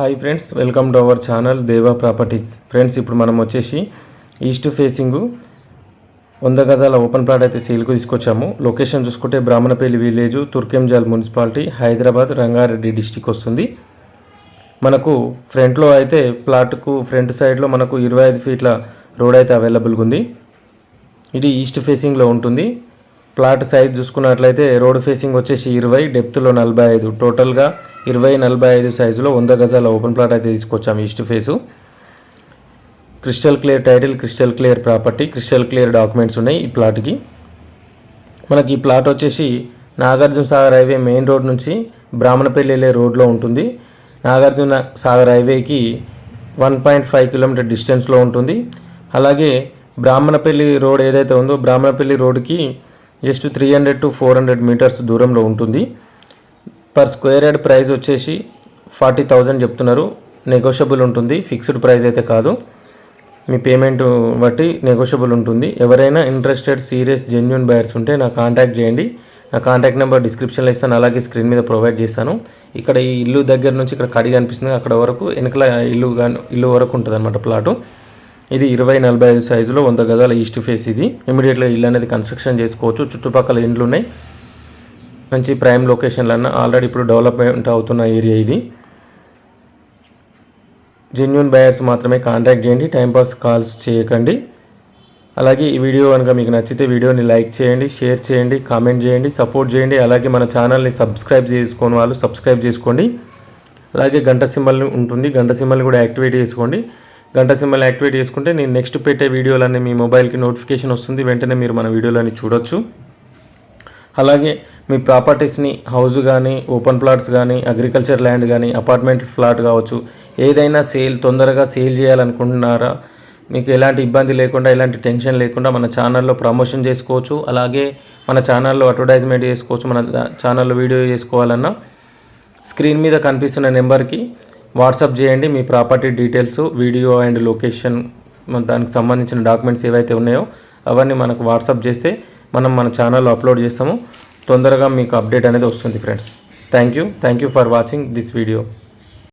Hi friends welcome to our channel Deva properties friends ఇప్పుడు మనం వచ్చేసి ఈస్ట్ ఫేసింగ్ వంద గజాల ఓపెన్ ప్లాట్ అయితే సేల్కు తీసుకొచ్చాము. లొకేషన్ చూసుకుంటే Brahmanapalli village Turkayamjal municipality Hyderabad Rangareddy district వస్తుంది. మనకు ఫ్రంట్లో అయితే ప్లాట్కు ఫ్రంట్ సైడ్లో మనకు ఇరవై ఐదు ఫీట్ల రోడ్ అయితే అవైలబుల్గా ఉంది. ఇది ఈస్ట్ ఫేసింగ్లో ఉంటుంది. ప్లాట్ సైజ్ చూసుకున్నట్లయితే రోడ్ ఫేసింగ్ వచ్చేసి ఇరవై డెప్త్లో నలభై ఐదు. టోటల్గా ఇరవై నలభై ఐదు సైజులో వంద గజాల ఓపెన్ ప్లాట్ అయితే తీసుకొచ్చాం east face. Crystal clear title crystal clear property crystal clear documents ఉన్నాయి ఈ ప్లాట్కి. మనకి ఈ ప్లాట్ వచ్చేసి Nagarjuna Sagar highway main road నుంచి బ్రాహ్మణపల్లి వెళ్ళే రోడ్లో ఉంటుంది. నాగార్జున సాగర్ హైవేకి వన్ పాయింట్ ఫైవ్ కిలోమీటర్ డిస్టెన్స్లో ఉంటుంది. అలాగే బ్రాహ్మణపల్లి రోడ్ ఏదైతే ఉందో బ్రాహ్మణపల్లి రోడ్కి just three hundred to four hundred metres దూరంలో ఉంటుంది. పర్ స్క్వేర్ యార్డ్ ప్రైస్ వచ్చేసి ఫార్టీ థౌజండ్ చెప్తున్నారు. నెగోషియబుల్ ఉంటుంది. ఫిక్స్డ్ ప్రైస్ అయితే కాదు. మీ పేమెంట్ బట్టి నెగోషియబుల్ ఉంటుంది. ఎవరైనా ఇంట్రెస్టెడ్ సీరియస్ జెన్యున్ బయర్స్ ఉంటే నా కాంటాక్ట్ చేయండి. నా కాంటాక్ట్ నెంబర్ డిస్క్రిప్షన్లో ఇస్తాను. అలాగే స్క్రీన్ మీద ప్రొవైడ్ చేస్తాను. ఇక్కడ ఈ ఇల్లు దగ్గర నుంచి ఇక్కడ కడిగి అనిపిస్తుంది. అక్కడ వరకు వెనకల ఇల్లు కానీ ఇల్లు వరకు ఉంటుంది అనమాట ప్లాటు. ఇది ఇరవై నలభై ఐదు సైజులో వంద గదాల ఈస్ట్ ఫేస్ ఇది. ఇమీడియట్గా ఇల్లు అనేది కన్స్ట్రక్షన్ చేసుకోవచ్చు. చుట్టుపక్కల ఇండ్లు ఉన్నాయి. మంచి ప్రైమ్ లొకేషన్లన్నా ఆల్రెడీ ఇప్పుడు డెవలప్మెంట్ అవుతున్న ఏరియా ఇది. జెన్యున్ బయర్స్ మాత్రమే కాంటాక్ట్ చేయండి. టైంపాస్ కాల్స్ చేయకండి. అలాగే ఈ వీడియో కనుక మీకు నచ్చితే వీడియోని లైక్ చేయండి షేర్ చేయండి కామెంట్ చేయండి సపోర్ట్ చేయండి. అలాగే మన ఛానల్ని సబ్స్క్రైబ్ చేసుకోని వాళ్ళు సబ్స్క్రైబ్ చేసుకోండి. అలాగే గంట సింబల్ ఉంటుంది. గంట సింబల్ని కూడా యాక్టివేట్ చేసుకోండి. గంట సింబల్ యాక్టివేట్ చేసుకుంటే నేను నెక్స్ట్ పెట్టే వీడియోలన్నీ మీ మొబైల్కి నోటిఫికేషన్ వస్తుంది. వెంటనే మీరు మన వీడియోలన్నీ చూడొచ్చు. అలాగే మీ ప్రాపర్టీస్ని హౌస్ కానీ ఓపెన్ ప్లాట్స్ కానీ అగ్రికల్చర్ ల్యాండ్ కానీ అపార్ట్మెంట్ ఫ్లాట్ కావచ్చు ఏదైనా సేల్ తొందరగా సేల్ చేయాలనుకుంటున్నారా మీకు ఎలాంటి ఇబ్బంది లేకుండా ఎలాంటి టెన్షన్ లేకుండా మన ఛానల్లో ప్రమోషన్ చేసుకోవచ్చు. అలాగే మన ఛానల్లో అడ్వర్టైజ్మెంట్ చేసుకోవచ్చు. మన ఛానల్లో వీడియో చేసుకోవాలన్నా స్క్రీన్ మీద కనిపిస్తున్న నెంబర్కి వాట్సాప్ చేయండి మీ property details video and location దానికి సంబంధించిన డాక్యుమెంట్స్ ఏవైతే ఉన్నాయో అవన్నీ మనకు వాట్సాప్ చేస్తే మనం మన ఛానల్లో అప్లోడ్ చేస్తాము. తొందరగా మీకు అప్డేట్ అనేది వస్తుంది friends. Thank you. Thank you for watching this video.